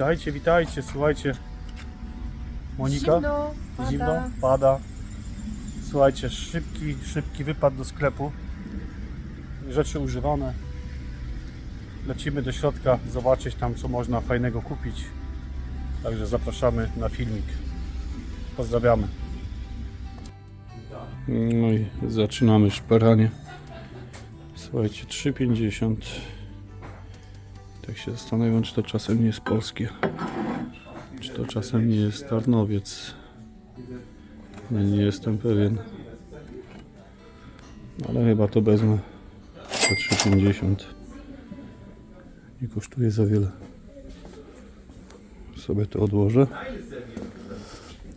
Witajcie, witajcie, słuchajcie. Monika? Zimno, pada. Zimno? Pada. Słuchajcie, szybki, szybki wypad do sklepu. Rzeczy używane. Lecimy do środka, zobaczyć tam, co można fajnego kupić. Także zapraszamy na filmik. Pozdrawiamy. No i zaczynamy szperanie. Słuchajcie, 3,50. Tak się zastanawiam, czy to czasem nie jest polskie. Czy to czasem nie jest Tarnowiec. No, nie jestem pewien. Ale chyba to wezmę za 3,50. Nie kosztuje za wiele. Sobie to odłożę.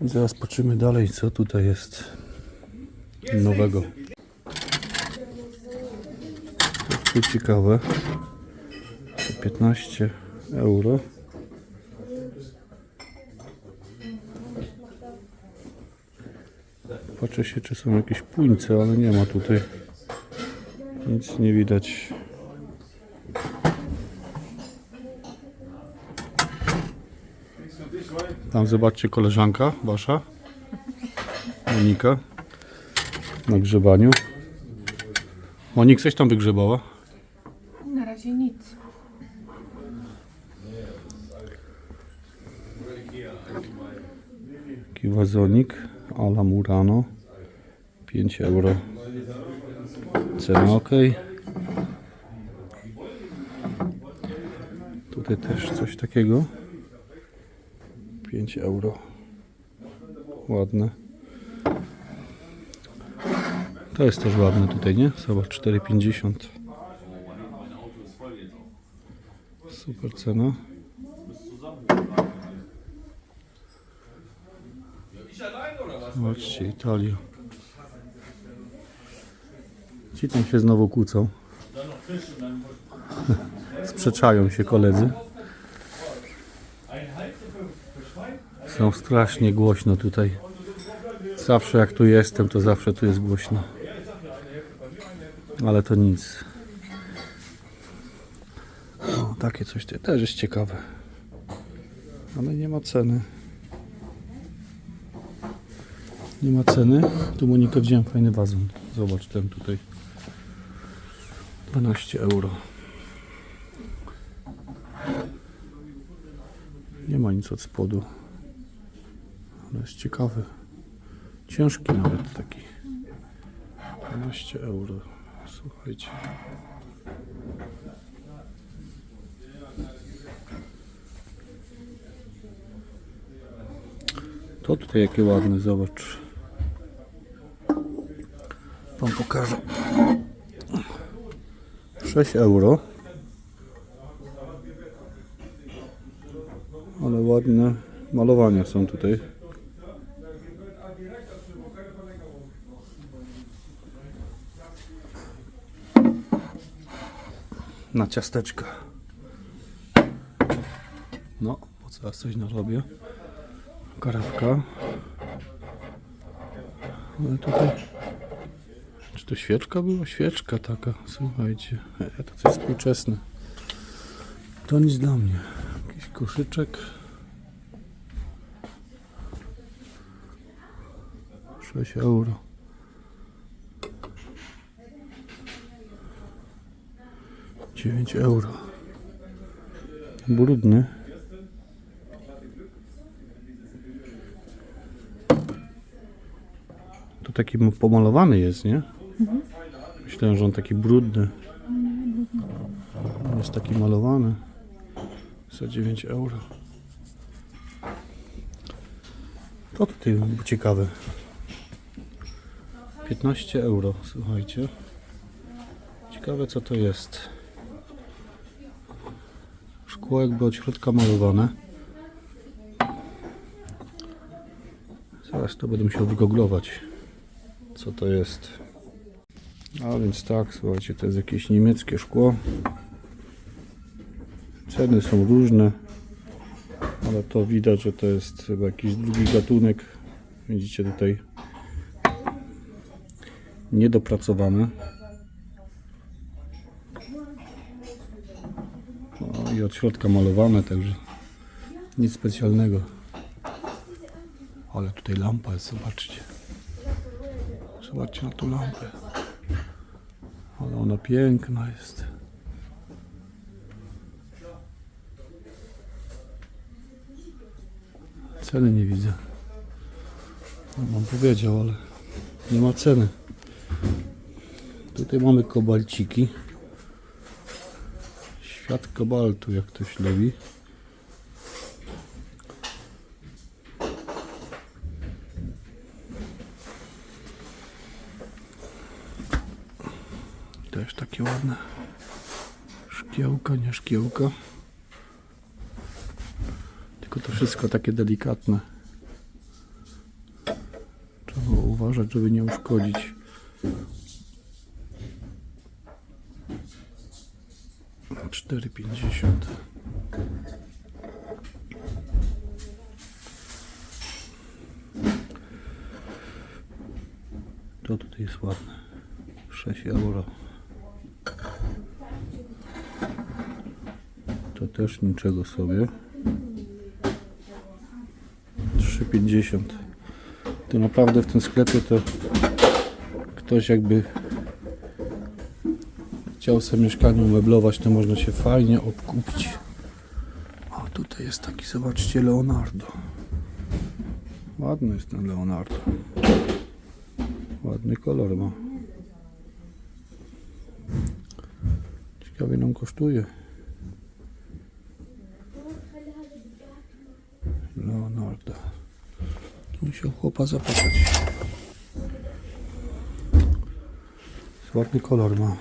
I zaraz patrzymy dalej, co tutaj jest nowego. To ciekawe. To 15 euro. Patrzę się, czy są jakieś puńce, ale nie ma tutaj. Nic nie widać. Tam zobaczcie koleżanka wasza, Monika, na grzebaniu. Monik, coś tam wygrzebała? Na razie nic. Taki wazonik Ala Murano. 5 euro. Cena ok tutaj też coś takiego. 5 euro. Ładne. To jest też ładne tutaj, nie? Zobacz, 4,50 super cena Zobaczcie, Italia. Ci tam się znowu kłócą. Sprzeczają się koledzy. Są strasznie głośno tutaj. Zawsze jak tu jestem, to zawsze tu jest głośno. Ale to nic. O, takie coś też jest ciekawe. Ale nie ma ceny. Nie ma ceny. Tu Monika wziąłem fajny wazon. Zobacz ten tutaj. 12 euro. Nie ma nic od spodu. Ale jest ciekawy. Ciężki nawet taki. 12 euro. Słuchajcie. To tutaj jakie ładne, zobacz. Wam pokażę. 6 euro. Ale ładne malowania są tutaj. Na ciasteczka. No, po co coś narobię. Karawka. Ale tutaj to świeczka była? Świeczka taka, słuchajcie. E, to coś współczesne. To nic dla mnie. Jakiś koszyczek. 6 euro. Dziewięć euro. Brudny. To taki pomalowany jest, nie? Myślałem, że on taki brudny. On jest taki malowany. Za 9 euro. To tutaj ciekawe. 15 euro, słuchajcie. Ciekawe co to jest. Szkło jakby od środka malowane. Zaraz to będę musiał wygooglować co to jest. A więc tak, słuchajcie, to jest jakieś niemieckie szkło. Ceny są różne, ale to widać, że to jest chyba jakiś drugi gatunek. Widzicie tutaj niedopracowane. O, I od środka malowane, także Nic specjalnego. Ale tutaj lampa jest, zobaczcie. Zobaczcie na tą lampę. Ona piękna jest. Ceny nie widzę. No, mam powiedział, ale nie ma ceny. Tutaj mamy kobalciki. Świat kobaltu, jak ktoś lubi. Ładne. Szkiełka, nie szkiełka. Tylko to wszystko takie delikatne. Trzeba uważać, żeby nie uszkodzić. Cztery pięćdziesiąt. To tutaj jest ładne. 6 euro. Też niczego sobie. 3,50. To naprawdę w tym sklepie to ktoś jakby chciał sobie mieszkanie umeblować, to można się fajnie obkupić. A tutaj jest taki, zobaczcie, Leonardo. Ładny jest ten Leonardo. Ładny kolor ma. Ciekawie nam kosztuje. się chłopa zapytać. Ładny kolor ma.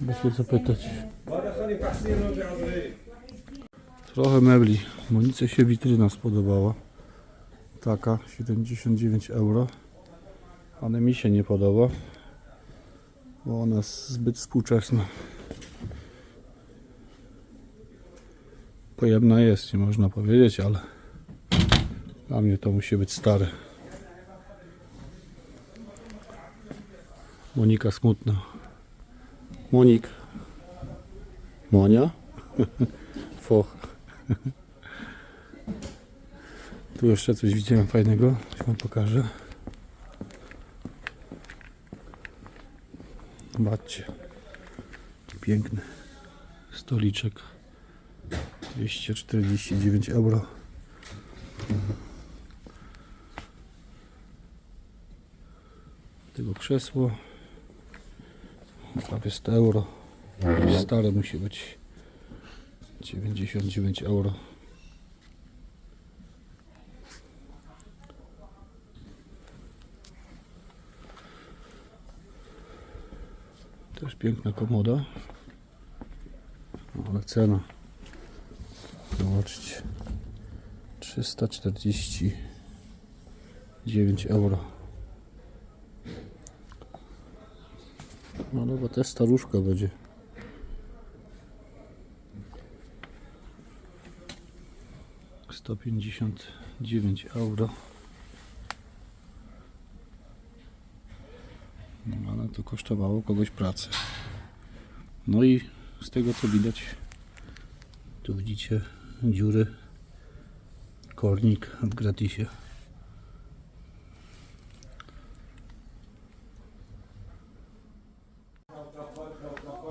Muszę się zapytać. Trochę mebli. Monice się witryna spodobała. Taka 79 euro. Ale mi się nie podoba. Bo ona jest zbyt współczesna. Pojemna jest, nie można powiedzieć, ale dla mnie to musi być stare. Monika smutna. Monik. Monia? Foch. Tu jeszcze coś widziałem fajnego, już wam pokażę. Zobaczcie. Piękny stoliczek. 249 euro. Tego krzesło. Prawie 100 euro. Stare musi być. 99 euro. Też piękna komoda. No, Ale cena. Zobaczcie. 349 euro. No chyba też staruszka będzie. Sto pięćdziesiąt dziewięć euro. No, ale to kosztowało kogoś pracę. No i z tego co widać, tu widzicie dziury, kornik w gratisie.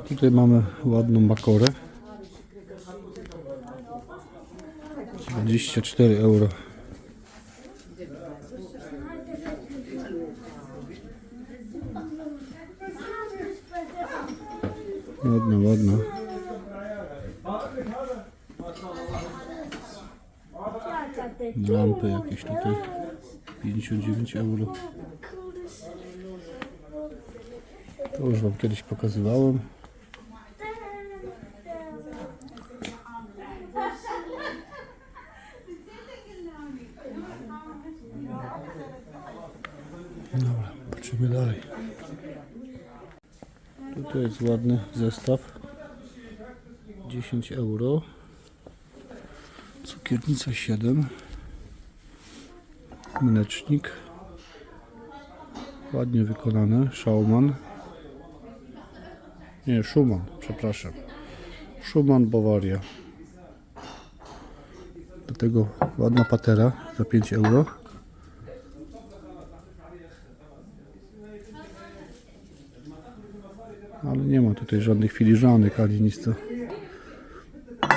Tutaj mamy ładną makorę. 24 euro. Ładna, ładna. Lampy jakieś tutaj. 59 euro. To już Wam kiedyś pokazywałem. Dobra, patrzymy dalej. Tutaj jest ładny zestaw. 10 euro. Cukiernica 7. Mlecznik. Ładnie wykonane. Schaumann. Nie, Schumann, przepraszam. Schumann Bawaria. Do tego ładna patera za 5 euro. Ale nie ma tutaj żadnych filiżanek ani nic to.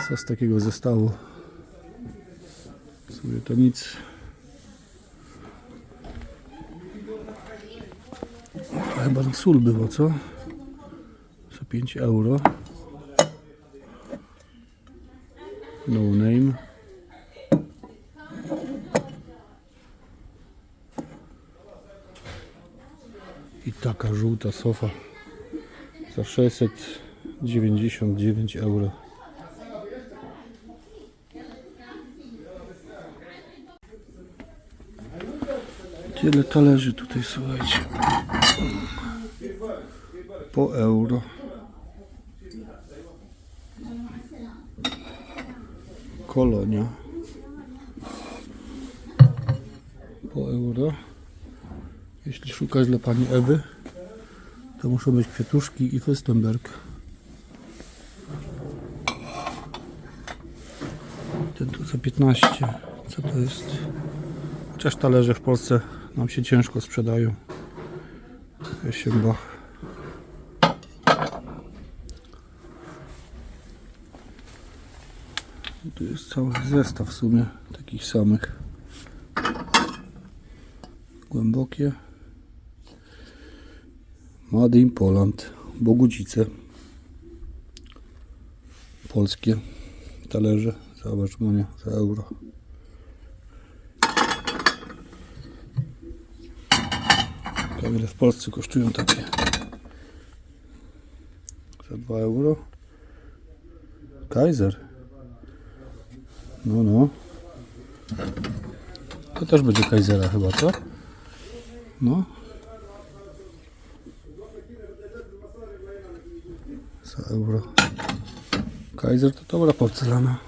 Co z takiego zostało? Sobie to nic. To chyba na sól było, co? Za 5 euro. No name. I taka żółta sofa za 699 euro. Tyle talerzy tutaj, słuchajcie. Po euro. Kolonia. Po euro. Jeśli szukasz dla pani Ewy, to muszą być kwiatuszki i Fürstenberg. Ten tu za 15. Co to jest? Chociaż talerze w Polsce nam się ciężko sprzedają. Esienbach. Tu jest cały zestaw w sumie takich samych. Głębokie. Made in Poland. Bogucice. Polskie talerze. Zobacz, Monia, za euro. Ciekawe, ile w Polsce kosztują takie. Za 2 euro. Kaiser. No, no. To też będzie Kaisera chyba, co? No. Za euro. Kaiser to dobra porcelana.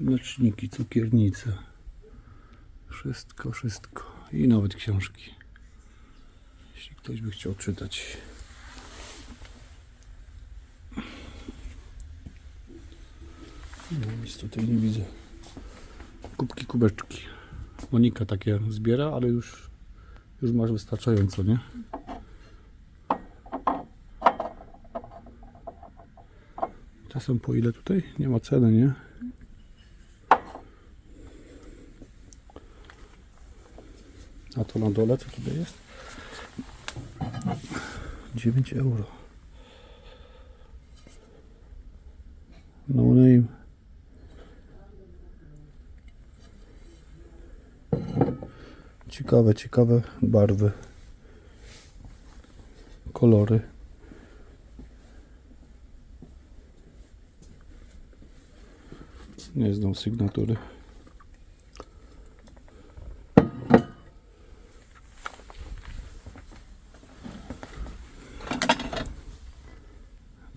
Mleczniki, cukiernice. Wszystko, wszystko. I nawet książki. Jeśli ktoś by chciał czytać. No, nic tutaj nie widzę. Kubki, kubeczki. Monika takie zbiera, ale już, już masz wystarczająco, nie? Są po ile tutaj? Nie ma ceny, nie? A to na dole co tutaj jest? 9 euro. No name. Ciekawe, ciekawe barwy. Kolory. Nie znam sygnatury.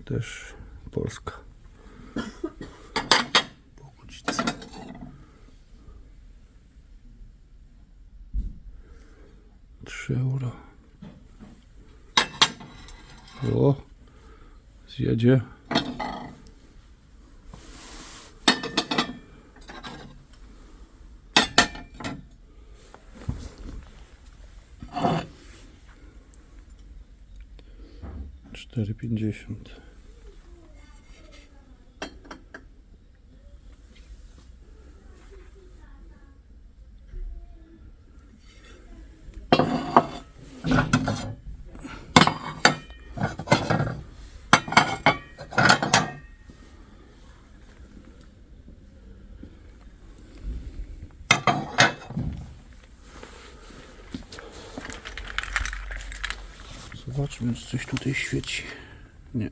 Też Polska. Trzy euro. O, zjedzie. 4,50 coś tutaj świeci. Nie.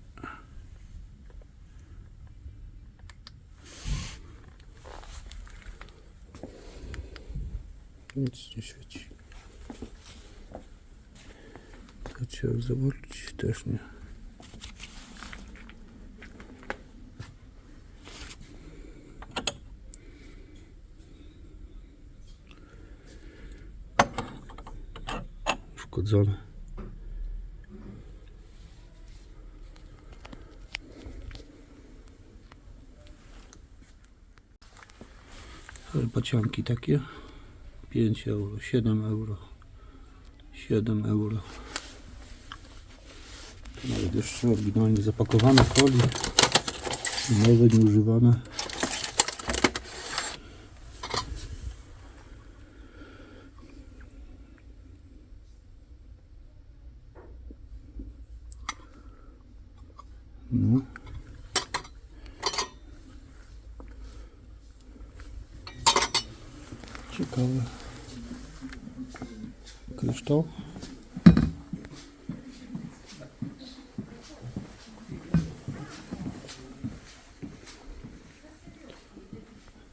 Nic nie świeci. Chciałem zobaczyć, też nie. uszkodzone. Herbacianki takie 5 euro, 7 euro, 7 euro. Nawet jeszcze oryginalnie zapakowane w folii, nowe, nieużywane. No. Ciekawe. Kryształ.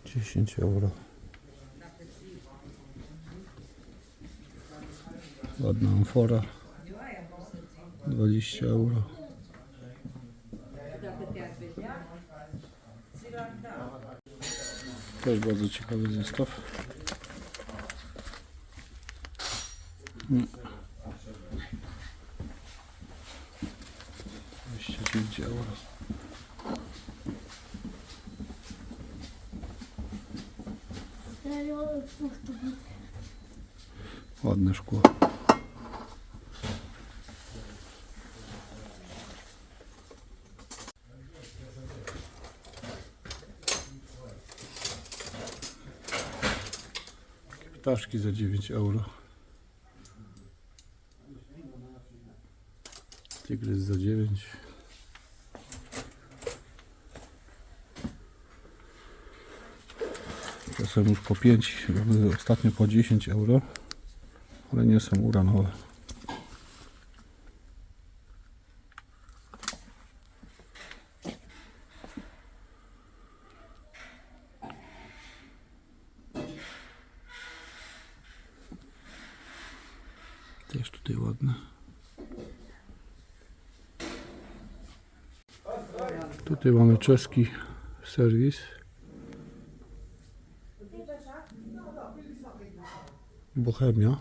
Dziesięć euro. Ładna amfora. Dwadzieścia euro. Też bardzo ciekawy zestaw. Mm. 29 euro. Ładne szkło. Ptaszki za 9 euro. Tygrys za 9. To są już po 5, były ostatnio po 10 euro, ale nie są uranowe. Też tutaj ładne. Tutaj mamy czeski serwis. Bohemia.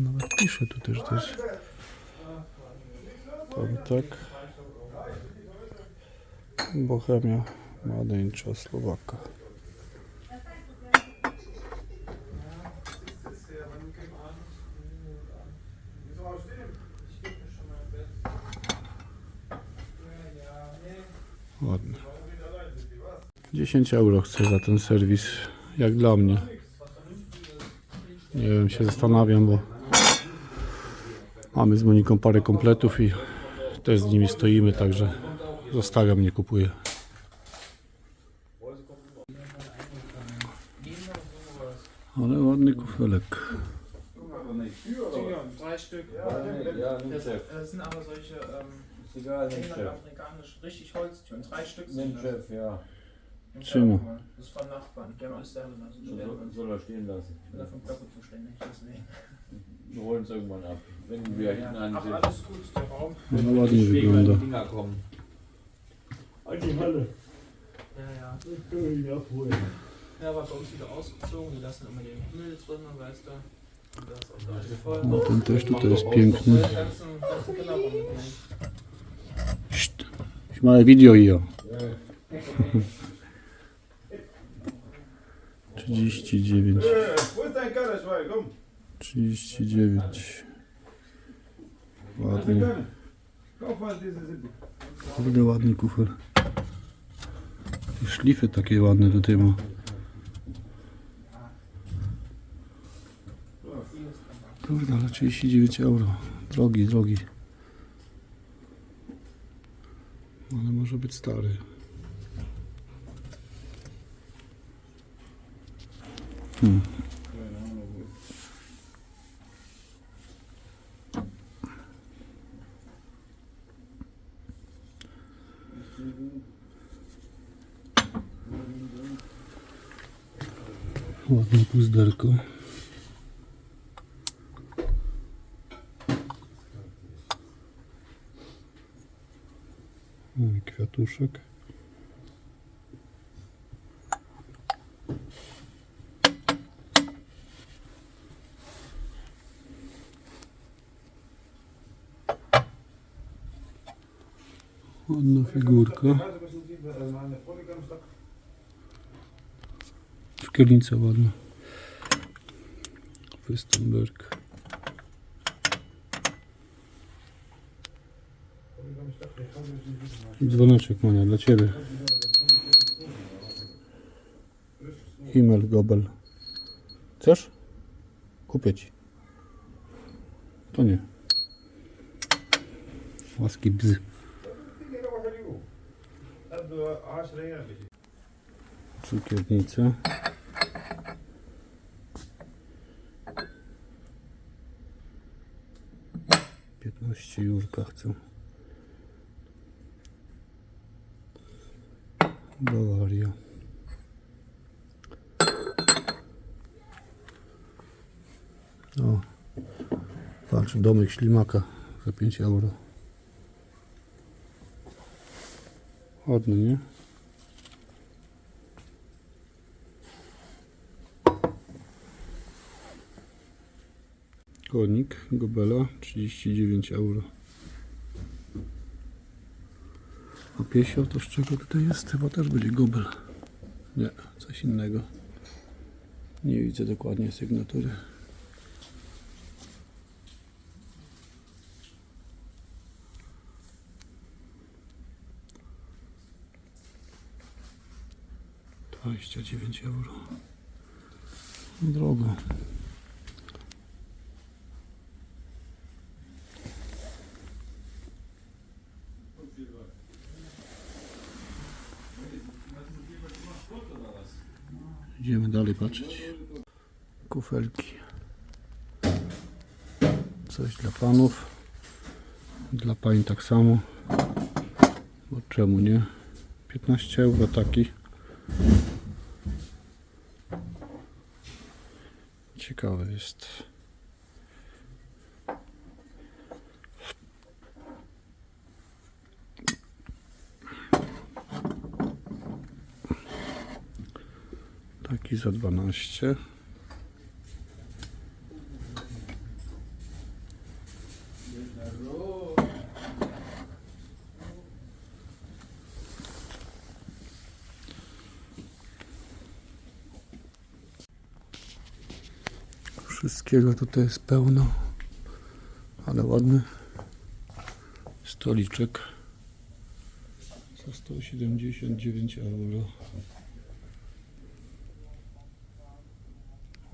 Nawet pisze tu też, to jest tam tak. Bohemia, Made in Czechosłowaka. Ładne. 10 euro chcę za ten serwis, jak dla mnie. Nie wiem, się zastanawiam, bo mamy z Moniką parę kompletów i też z nimi stoimy, także zostawiam, nie kupuję. Ale ładny kufelek. Drei Stück. Ja, nimm Das, Chef. das sind aber solche ähm, Ist egal, nimm Chef. amerikanisch, richtig Holztüren. Drei Stück sind das. Chef, ja. Zimmer. Das ist von Nachbarn. Der haben da gelassen. Soll er stehen lassen. Ich bin dafür Blöcke zuständig, deswegen. Wir holen es irgendwann ab. Wenn wir ja. hinten ansehen. Ach, sind. alles gut, der Raum. Ja, aber die Dinger kommen. Alte Halle. Ja, ja. Das können wir nicht abholen. Ja, war bei uns wieder ausgezogen. Die lassen immer den Himmel drin, weißt du. Und das ist auch da voll. Oh, dann dachte ich, da ist Ich mache ein Video hier. Ja. 39. Äh, wo ist dein Kaderschwein? Komm. 39. Was ist Ładny. deine? Kauf mal diese Sippe. Kurde, ładny kufer. I szlify takie ładne tutaj ma. Kurde, ale 39 euro. Drogi, drogi. Ale może być stary. 嗯。Ładna figurka. Szkiernica ładna. Westenberg. Dzwoneczek Monia dla Ciebie. Himmel Gobel. Chcesz? Kupię Ci. To nie. Łaski bzy. Cukiernica. Piętnaście Jurka chcę. Bawaria. O, patrz, domek ślimaka za 5 euro. Ładny, nie? Konik Gobela 39 euro. A piesio to z czego tutaj jest? Chyba też będzie Gobel. Nie, coś innego. Nie widzę dokładnie sygnatury. Dwadzieścia dziewięć euro. Drogo. Patrzeć. Kufelki. Coś dla panów. Dla pań tak samo. Bo czemu nie? 15 euro taki. Ciekawe jest. Taki za 12. Wszystkiego tutaj jest pełno, ale ładny stoliczek za 179 euro.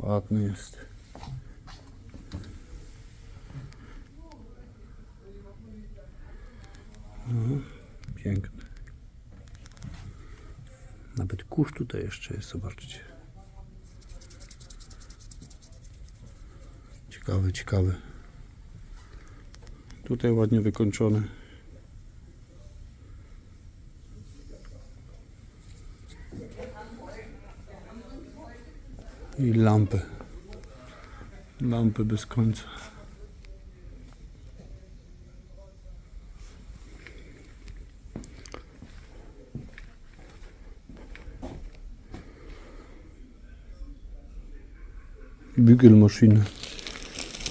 Ładny jest. No, piękny. Nawet kurz tutaj jeszcze jest, zobaczcie. Ciekawy, ciekawy. Tutaj ładnie wykończony. I lampy. Lampy bez końca. Bügelmaszyny.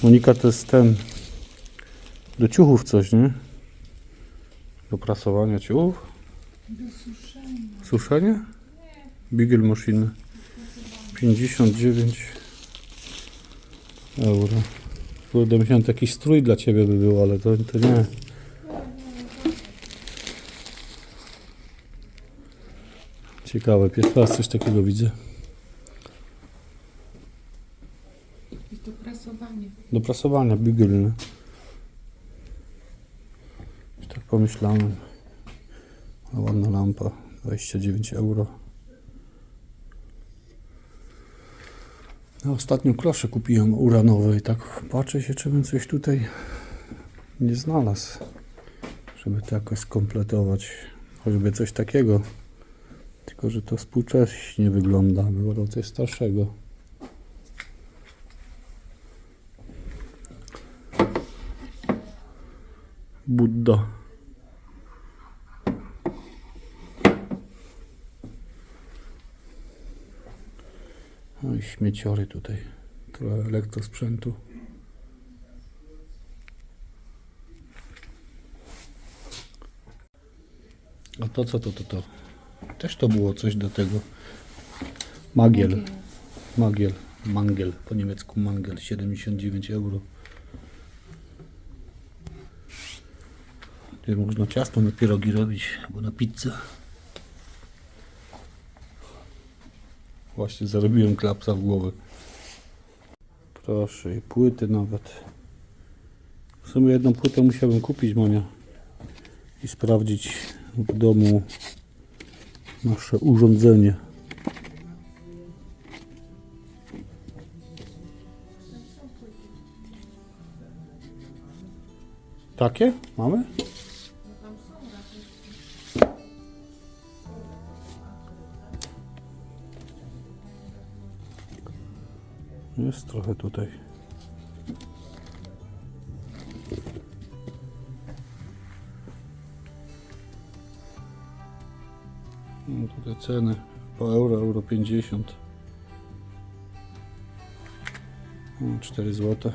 Monika to jest ten do ciuchów coś, nie? Do prasowania ciuchów? Do suszenia. Suszenie? Bügelmaszyny. 59 euro. Kurde, myślałem, taki strój dla Ciebie by był, ale to, to nie. Ciekawe, pierwszy raz coś takiego widzę. Jest to prasowanie. Do prasowania, bügelny. Już tak pomyślałem. Ładna lampa, 29 euro. No, ostatnio klosze kupiłem uranowe i tak patrzę się, czy bym coś tutaj nie znalazł, żeby to jakoś skompletować. Choćby coś takiego. Tylko, że to współcześnie wygląda, było coś starszego. Budda. No i śmieciory tutaj. Trochę elektrosprzętu. A to co to, to, to? Też to było coś do tego. Magiel. Magiel. Mangel. Po niemiecku mangel. 79 euro. Tutaj można ciasto na pierogi robić, albo na pizzę. Właśnie zarobiłem klapsa w głowę. Proszę, i płyty nawet. W sumie jedną płytę musiałbym kupić, Monia. I sprawdzić w domu nasze urządzenie. Takie? Mamy? Jest trochę tutaj. No tutaj ceny po euro, euro 50. 4 złote.